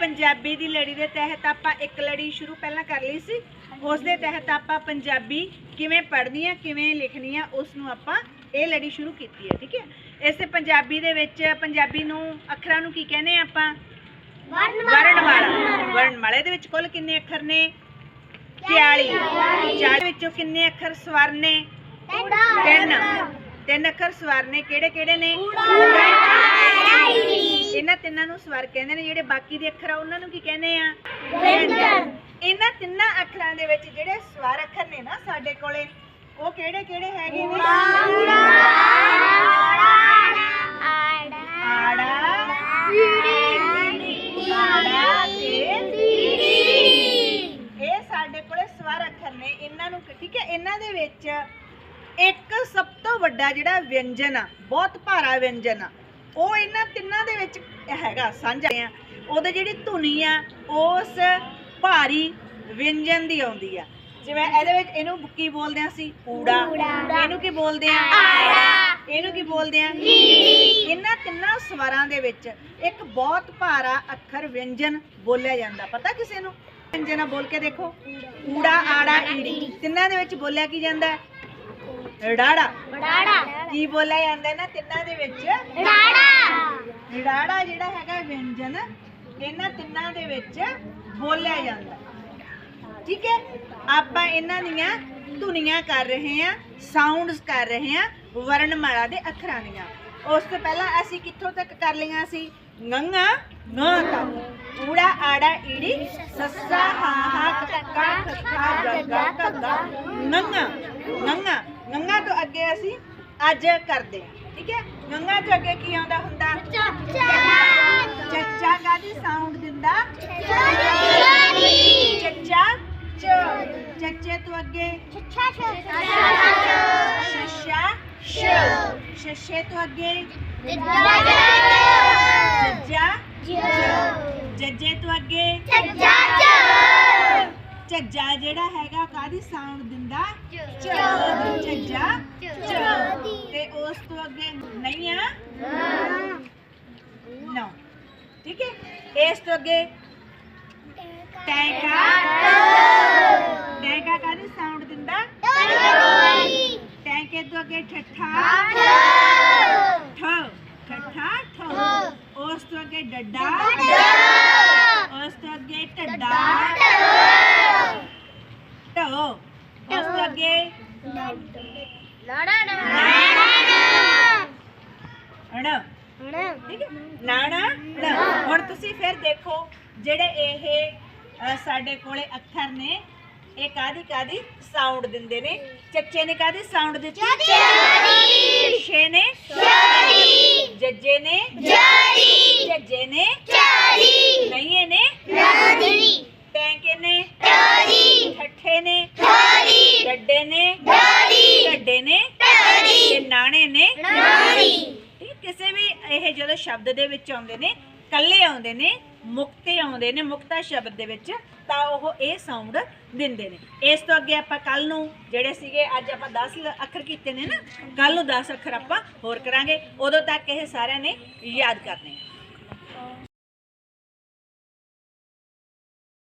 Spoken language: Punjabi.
ਪੰਜਾਬੀ ਦੀ ਲੜੀ ਦੇ ਤਹਿਤ ਆਪਾਂ ਇੱਕ ਲੜੀ ਸ਼ੁਰੂ ਪਹਿਲਾਂ ਕਰ ਲਈ ਸੀ। ਉਸ ਦੇ ਤਹਿਤ ਆਪਾਂ ਪੰਜਾਬੀ ਕਿਵੇਂ ਪੜ੍ਹਨੀ ਆ ਕਿਵੇਂ ਲਿਖਣੀ ਆ ਉਸ ਨੂੰ ਆਪਾਂ ਇਹ ਲੜੀ ਸ਼ੁਰੂ ਕੀਤੀ ਹੈ ਠੀਕ ਹੈ? ਇਸੇ ਪੰਜਾਬੀ ਦੇ ਵਿੱਚ ਪੰਜਾਬੀ ਨੂੰ ਅੱਖਰਾਂ ਨੂੰ ਕੀ ਕਹਿੰਦੇ ਆ ਆਪਾਂ? ਵਰਣਮਾਲਾ। ਵਰਣਮਾਲੇ। ਦੇ ਵਿੱਚ ਕੁੱਲ ਕਿੰਨੇ ਅੱਖਰ ਨੇ? 42 40 ਵਿੱਚੋਂ ਕਿੰਨੇ ਅੱਖਰ ਸਵਰ ਨੇ? ਤਿੰਨ। ਤਿੰਨ। ਅੱਖਰ ਸਵਰ ਨੇ। ਕਿਹੜੇ ਕਿਹੜੇ ਨੇ ਇਹਨਾਂ ਤਿੰਨਾਂ ਨੂੰ ਸਵਰ ਕਹਿੰਦੇ ਨੇ ਜਿਹੜੇ ਬਾਕੀ ਦੇ ਅੱਖਰ ਆ ਉਹਨਾਂ ਨੂੰ ਕੀ ਕਹਿੰਦੇ ਆ ਵਿਅੰਜਨ ਇਹਨਾਂ ਤਿੰਨਾਂ ਅੱਖਰਾਂ ਦੇ ਵਿੱਚ ਜਿਹੜੇ ਸਵਰ ਅੱਖਰ ਨੇ ਨਾ ਸਾਡੇ ਕੋਲੇ ਉਹ ਕਿਹੜੇ ਕਿਹੜੇ ਹੈਗੇ ਨੇ ਆੜਾ ਆੜਾ ਤੇ ਇਹ ਸਾਡੇ ਕੋਲੇ ਸਵਰ ਅੱਖਰ ਨੇ ਇਹਨਾਂ ਨੂੰ ਠੀਕ ਹੈ ਇਹਨਾਂ ਦੇ ਵਿੱਚ ਇੱਕ ਸਭ ਤੋਂ ਵੱਡਾ ਜਿਹੜਾ ਵਿਅੰਜਨ ਆ ਬਹੁਤ ਭਾਰਾ ਵਿਅੰਜਨ ਆ ਉਹ ਇਹਨਾਂ ਤਿੰਨਾਂ ਦੇ ਵਿੱਚ ਹੈਗਾ ਸਾਂਝਾ ਆ ਉਹਦੇ ਜਿਹੜੀ ਧੁਨੀ ਆ ਉਸ ਭਾਰੀ ਵਿਅੰਜਨ ਦੀ ਆਉਂਦੀ ਆ। ਜਿਵੇਂ ਇਹਦੇ ਵਿੱਚ ਇਹਨੂੰ ਕੀ ਬੋਲਦੇ ਆ ਅਸੀਂ? ਊੜਾ ਇਹਨੂੰ ਕੀ ਬੋਲਦੇ ਆ? ਇਹਨੂੰ ਕੀ ਬੋਲਦੇ ਆ? ਇਹਨਾਂ ਤਿੰਨਾਂ ਸਵਰਾਂ ਦੇ ਵਿੱਚ ਇੱਕ ਬਹੁਤ ਭਾਰਾ ਅੱਖਰ ਵਿਅੰਜਨ ਬੋਲਿਆ ਜਾਂਦਾ। ਪਤਾ ਕਿਸੇ ਨੂੰ? ਵਿਅੰਜਨ ਬੋਲ ਕੇ ਦੇਖੋ। ਊੜਾ ਆੜਾ ਈੜੀ ਤਿੰਨਾਂ ਦੇ ਵਿੱਚ ਬੋਲਿਆ ਕੀ ਜਾਂਦਾ? ਹੈ ੜਾੜਾ ਕੀ ਬੋਲਿਆ ਜਾਂਦਾ ਨਾ ਤਿੰਨਾਂ ਦੇ ਵਿੱਚ? ੜਾੜਾ ਜਿਹੜਾ ਹੈਗਾ ਵਿਅੰਜਨ ਇਹਨਾਂ ਤਿੰਨਾਂ ਦੇ ਵਿੱਚ ਬੋਲਿਆ ਜਾਂਦਾ। ਠੀਕ ਹੈ? ਆਪਾਂ ਇਹਨਾਂ ਦੀਆਂ ਧੁਨੀਆਂ ਕਰ ਰਹੇ ਹਾਂ ਸਾਊਂਡਸ ਕਰ ਰਹੇ ਹਾਂ ਵਰਣਮਾਲਾ ਦੇ ਅੱਖਰਾਂ ਦੀਆਂ। ਉਸ ਤੋਂ ਪਹਿਲਾਂ ਅਸੀਂ ਕਿੱਥੋਂ ਤੱਕ ਕਰ ਲਈਆਂ ਸੀ? ਗੰਗਾ ਗ ਤੱਕ। ਊੜਾ ਆੜਾ ਈੜੀ ਸੱਸਾ ਹਾ ਹਾ ਕੱਕਾ ਖੱਖਾ ਗੱਗਾ ਕੱਗਾ ਗੰਗਾ ਗੰਗਾ ਗੰਗਾ ਤੋਂ ਅੱਗੇ ਅਸੀਂ ਅੱਜ ਕਰਦੇ ਹਾਂ ਠੀਕ ਹੈ? ਗੰਗਾ ਤੋਂ ਅੱਗੇ ਕੀ ਆਉਂਦਾ ਹੁੰਦਾ? ਚੱਚਾ ਕਾਦੀ ਸਾਊਂਡ ਦਿੰਦਾ? ਚੱਚਾ ਚ। ਚੱਚੇ ਤੋਂ ਅੱਗੇ? ਸ਼ ਸ਼ਸ਼ੇ ਤੋਂ ਅੱਗੇ? ਜੱਜਾ ਜੱਜੇ ਤੋਂ ਅੱਗੇ? ਝੱਜਾ ਜਿਹੜਾ ਹੈਗਾ ਕਾਦੀ ਸਾਊਂਡ ਦਿੰਦਾ ਚ ਝੱਜਾ। ਚ ਤੇ ਉਸ ਤੋਂ ਅੱਗੇ ਨਹੀਂ ਆ? ਨੋ। ਠੀਕ ਹੈ? ਇਸ ਤੋਂ ਅੱਗੇ ਟੈਂਕਾ। ਟੈਂਕਾ ਕਾਦੀ ਸਾਊਂਡ ਦਿੰਦਾ? ਟੈਂਕੇ ਤੋਂ ਅੱਗੇ ਠੱਠਾ। ਠ। ਠੱਠਾ ਠ। ਉਸ ਤੋਂ ਅੱਗੇ ਡੱਡਾ। ਉਸ ਤੋਂ ਅੱਗੇ ਢੱਡਾ। ਢੋ ਅੱਗੇ। ਅੜ ਠੀਕ ਹੈ? ਨਾਣਾ ਣ ਹੁਣ ਤੁਸੀਂ ਫਿਰ ਦੇਖੋ ਜਿਹੜੇ ਇਹ ਅ, ਸਾਡੇ ਕੋਲੇ ਅੱਖਰ ਨੇ ਇਹ ਕਾਦੀ ਕਾਦੀ ਸਾਊਂਡ ਦਿੰਦੇ ਨੇ। ਚੱਚੇ ਨੇ ਕਾਦੀ ਸਾਊਂਡ ਦਿੱਤੀ? ਛੇ ਨੇ। ਜੱਜੇ ਨੇ। ਜੱਜੇ ਨੇ ਨਈਏ ਨੇ ਟੈਂਕੇ ਨੇ ਠੱਠੇ ਨੇ ਡੱਡੇ ਨੇ ਢੱਡੇ ਨੇ ਤੇ ਨਾਣੇ ਨੇ ਠੀਕ ਕਿਸੇ ਵੀ ਇਹ ਜਦੋਂ ਸ਼ਬਦ ਦੇ ਵਿੱਚ ਆਉਂਦੇ ਨੇ ਕੱਲੇ ਆਉਂਦੇ ਨੇ, ਮੁਕਤੇ ਆਉਂਦੇ ਨੇ, ਮੁਕਤਾ ਸ਼ਬਦ ਦੇ ਵਿੱਚ, ਤਾਂ ਉਹ ਇਹ ਸਾਊਂਡ ਦਿੰਦੇ ਨੇ। ਇਸ ਤੋਂ ਅੱਗੇ ਆਪਾਂ ਕੱਲ ਨੂੰ ਜਿਹੜੇ ਸੀਗੇ, ਅੱਜ ਆਪਾਂ 10 ਅੱਖਰ ਕੀਤੇ ਨੇ ਨਾ ਕੱਲ ਨੂੰ 10 ਅੱਖਰ ਆਪਾਂ ਹੋਰ ਕਰਾਂਗੇ। ਉਦੋਂ ਤੱਕ ਇਹ ਸਾਰਿਆਂ ਨੇ ਯਾਦ ਕਰਨੇ